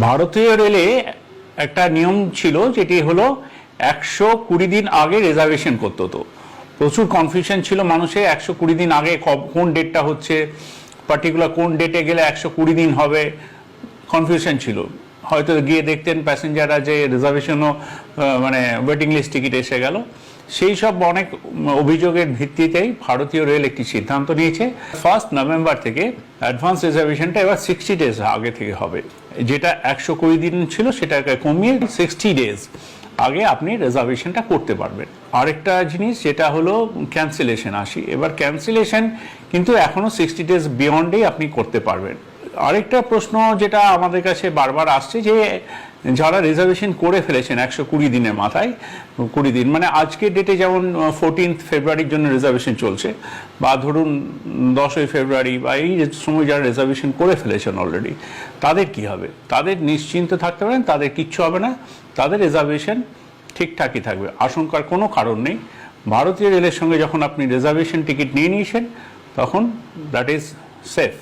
ভারতীয় রেলে একটা নিয়ম ছিল যেটি হলো একশো কুড়ি দিন আগে রিজার্ভেশন করতে হতো প্রচুর কনফিউশন ছিল মানুষের একশো কুড়ি দিন আগে কোন ডেটটা হচ্ছে পার্টিকুলার কোন ডেটে গেলে একশো কুড়ি দিন হবে কনফিউশন ছিল। হয়তো গিয়ে দেখতেন প্যাসেঞ্জাররা যে রিজার্ভেশনও মানে ওয়েটিং লিস্ট টিকিট এসে গেল। সেই সব অনেক অভিযোগের ভিত্তিতেই ভারতীয় রেল একটি সিদ্ধান্ত নিয়েছে। ফার্স্ট নভেম্বর থেকে অ্যাডভান্স রিজার্ভেশনটা এবার সিক্সটি ডেজ আগে থেকে হবে। যেটা একশো কুড়ি দিন ছিল, সেটাকে কমিয়ে সিক্সটি ডেজ আগে আপনি রিজার্ভেশনটা করতে পারবেন। আরেকটা জিনিস, যেটা হলো ক্যান্সেলেশন আসি। এবার ক্যান্সেলেশন কিন্তু এখনও সিক্সটি ডেজ বিয়ন্ডেই আপনি করতে পারবেন। আরেকটা প্রশ্ন যেটা আমাদের কাছে বারবার আসছে যে যারা রিজার্ভেশন করে ফেলেছেন একশো কুড়ি দিনের মাথায়, কুড়ি দিন মানে আজকের ডেটে যেমন ফোরটিন্থ ফেব্রুয়ারির জন্য রিজার্ভেশন চলছে, বা ধরুন দশই ফেব্রুয়ারি বা এই সময় যারা রিজার্ভেশন করে ফেলেছেন অলরেডি তাদের কি হবে? তাদের নিশ্চিন্ত থাকতে পারেন, তাদের কিচ্ছু হবে না, তাদের রিজার্ভেশন ঠিকঠাকই থাকবে। আশঙ্কার কোনো কারণ নেই। ভারতীয় রেলের সঙ্গে যখন আপনি রিজার্ভেশন টিকিট নিয়ে নিয়েছেন, তখন দ্যাট ইজ সেফ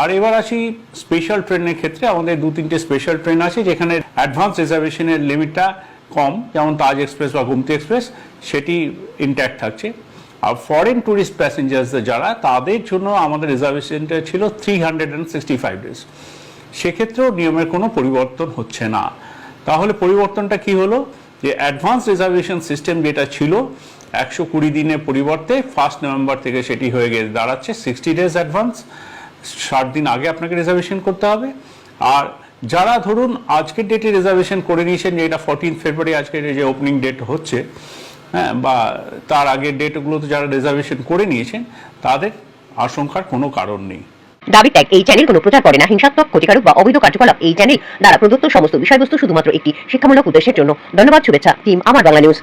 আর এবার আসি স্পেশাল ট্রেনের ক্ষেত্রে। আমাদের দু তিনটে স্পেশাল ট্রেন আছে, যেখানে অ্যাডভান্স রিজার্ভেশনের লিমিটটা কম। যেমন তাজ এক্সপ্রেস বা গুমতি এক্সপ্রেস সেটি ইন্ট্যাক্ট থাকছে। আর ফরেন ট্যুরিস্ট প্যাসেঞ্জার্স যারা, তাদের জন্য আমাদের রিজার্ভেশনটা ছিল three hundred and sixty five days সেক্ষেত্রেও নিয়মের কোনো পরিবর্তন হচ্ছে না। তাহলে পরিবর্তনটা কি হলো? যে অ্যাডভান্স রিজার্ভেশন সিস্টেম যেটা ছিল, একশো কুড়ি দিনের পরিবর্তে ফার্স্ট নভেম্বর থেকে সেটি হয়ে গিয়ে দাঁড়াচ্ছে সিক্সটি ডেজ অ্যাডভান্স ষাট দিন আগে আপনাকে রিজার্ভেশন করতে হবে। আর যারা ধরুন আজকের ডেটে রিজার্ভেশন করে নিয়েছেন যে এটা ফোরটিন ফেব্রুয়ারি আজকের যে ওপেনিং ডেট হচ্ছে হ্যাঁ বা তার আগের ডেটগুলোতে যারা রিজার্ভেশন করে নিয়েছেন, তাদের আশঙ্কার কোনো কারণ নেই। দাবি ত্যাগ এই চ্যানেল কোনো প্রচার করে না। হিংসাত্মক, ক্ষতিকারক বা অবৈধ কার্যকলাপ, এই চ্যানেল দ্বারা প্রদত্ত সমস্ত বিষয়বস্তু শুধুমাত্র একটি শিক্ষামূলক উদ্দেশ্যের জন্য। ধন্যবাদ, শুভেচ্ছা টিম আমার বাংলা নিউজ